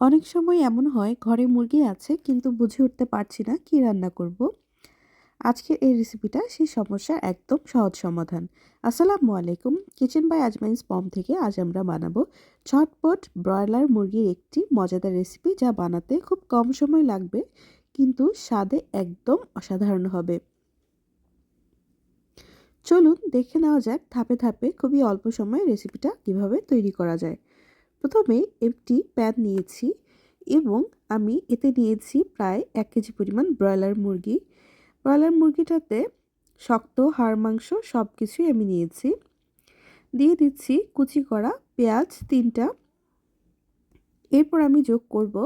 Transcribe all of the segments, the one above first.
অনেক সময় এমন হয়, ঘরে মুরগি আছে কিন্তু বুঝে উঠতে পারছি না কি রান্না করব। আজকের এই রেসিপিটা সেই সমস্যার একদম সহজ সমাধান। আসসালামু আলাইকুম। কিচেন বাই আজমাইন্স পম থেকে আজ আমরা বানাবো ঝটপট ব্রয়লার মুরগির একটি মজাদার রেসিপি যা বানাতে খুব কম সময় লাগবে কিন্তু স্বাদে একদম অসাধারণ হবে। চলুন দেখে নেওয়া যাক ধাপে ধাপে খুবই অল্প সময়ে রেসিপিটা কীভাবে তৈরি করা যায়। প্রথমে একটি প্যান নিয়েছি এবং আমি এতে নিয়েছি প্রায় এক কেজি পরিমাণ ব্রয়লার মুরগি। ব্রয়লার মুরগিটাতে শক্ত, হাড়, মাংস সব কিছুই আমি নিয়েছি। দিয়ে দিচ্ছি কুচি করা পেঁয়াজ তিনটা। এরপর আমি যোগ করব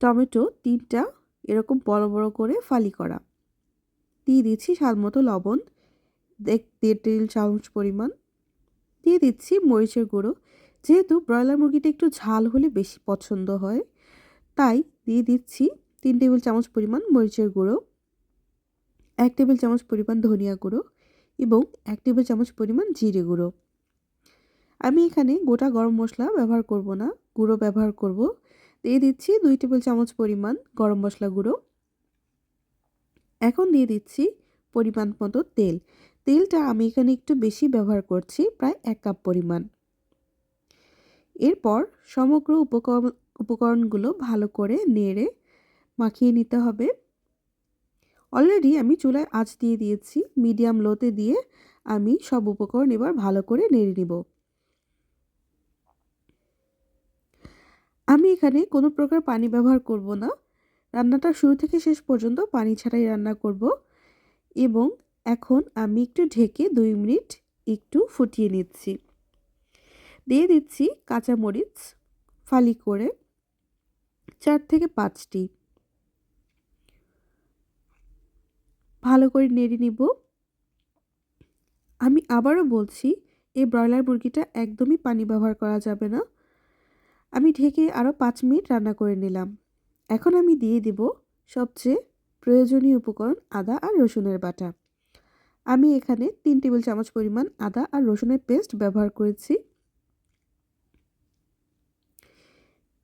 টমেটো তিনটা, এরকম বড় বড় করে ফালি করা। দিয়ে দিচ্ছি স্বাদ মতো লবণ দেড় টেবিল চামচ পরিমাণ। দিয়ে দিচ্ছি মরিচের গুঁড়ো। যেহেতু ব্রয়লার মুরগিটা একটু ঝাল হলে বেশি পছন্দ হয়, তাই দিয়ে দিচ্ছি তিন টেবিল চামচ পরিমাণ মরিচের গুঁড়ো, এক টেবিল চামচ পরিমাণ ধনিয়া গুঁড়ো এবং এক টেবিল চামচ পরিমাণ জিরে গুঁড়ো। আমি এখানে গোটা গরম মশলা ব্যবহার করব না, গুঁড়ো ব্যবহার করব। দিয়ে দিচ্ছি দুই টেবিল চামচ পরিমাণ গরম মশলা গুঁড়ো। এখন দিয়ে দিচ্ছি পরিমাণ মতো তেল। তেলটা আমি এখানে একটু বেশি ব্যবহার করছি, প্রায় এক কাপ পরিমাণ। এরপর সমগ্র উপকরণ, উপকরণগুলো ভালো করে নেড়ে মাখিয়ে নিতে হবে। অলরেডি আমি চুলায় আঁচ দিয়ে দিয়েছি মিডিয়াম লোতে দিয়ে আমি সব উপকরণ এবার ভালো করে নেড়ে নিব। আমি এখানে কোনো প্রকার পানি ব্যবহার করব না। রান্নাটা শুরু থেকে শেষ পর্যন্ত পানি ছাড়াই রান্না করব এবং এখন আমি একটু ঢেকে দুই মিনিট একটু ফুটিয়ে নিচ্ছি। দিয়ে দিচ্ছি কাঁচামরিচ ফালি করে চার থেকে পাঁচটি। ভালো করে নেড়ে নিব। আমি আবারও বলছি, এই ব্রয়লার মুরগিটা একদমই পানি ব্যবহার করা যাবে না। আমি ঢেকে আরও পাঁচ মিনিট রান্না করে নিলাম। এখন আমি দিয়ে দিব সবচেয়ে প্রয়োজনীয় উপকরণ আদা আর রসুনের বাটা। আমি এখানে তিন টেবিল চামচ পরিমাণ আদা আর রসুনের পেস্ট ব্যবহার করেছি।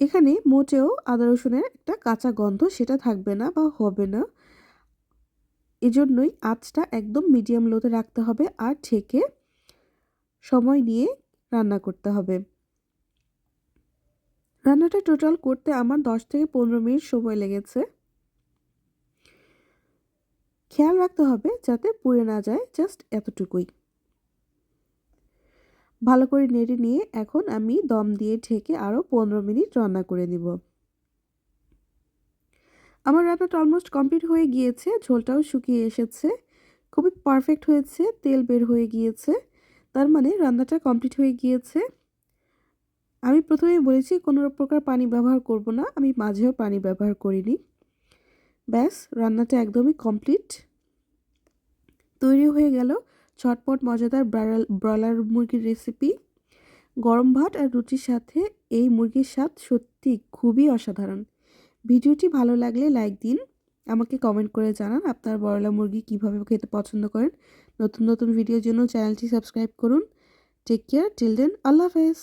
এখানে মোটেও আদা রসুনের একটা কাঁচা গন্ধ সেটা থাকবে না বা হবে না। এজন্যই আঁচটা একদম মিডিয়াম লোতে রাখতে হবে আর ঢেকে সময় নিয়ে রান্না করতে হবে। রান্নাটা টোটাল করতে আমার দশ থেকে পনেরো মিনিট সময় লেগেছে। খেয়াল রাখতে হবে যাতে পুড়ে না যায় জাস্ট এতটুকুই। ভালো করে নেড়ে নিয়ে এখন আমি দম দিয়ে ঢেকে আরও পনেরো মিনিট রান্না করে নিব। আমার রান্নাটা অলমোস্ট কমপ্লিট হয়ে গিয়েছে, ঝোলটাও শুকিয়ে এসেছে। খুবই পারফেক্ট হয়েছে, তেল বের হয়ে গিয়েছে। তার মানে রান্নাটা কমপ্লিট হয়ে গিয়েছে। আমি প্রথমেই বলেছি কোনো প্রকার পানি ব্যবহার করব না, আমি মাঝেও পানি ব্যবহার করিনি। ব্যাস, রান্নাটা একদমই কমপ্লিট তৈরি হয়ে গেল। ছটপট মজাদার ব্রয়লার মুরগির রেসিপি গরম ভাত আর রুটির সাথে এই মুরগির স্বাদ সত্যি খুবই অসাধারণ। ভিডিওটি ভালো লাগলে লাইক দিন, আমাকে কমেন্ট করে জানান আপনার ব্রয়লার মুরগি কীভাবে খেতে পছন্দ করেন। নতুন নতুন ভিডিওর জন্য চ্যানেলটি সাবস্ক্রাইব করুন। টেক কেয়ার টিল দেন আল্লাহ হাফেজ।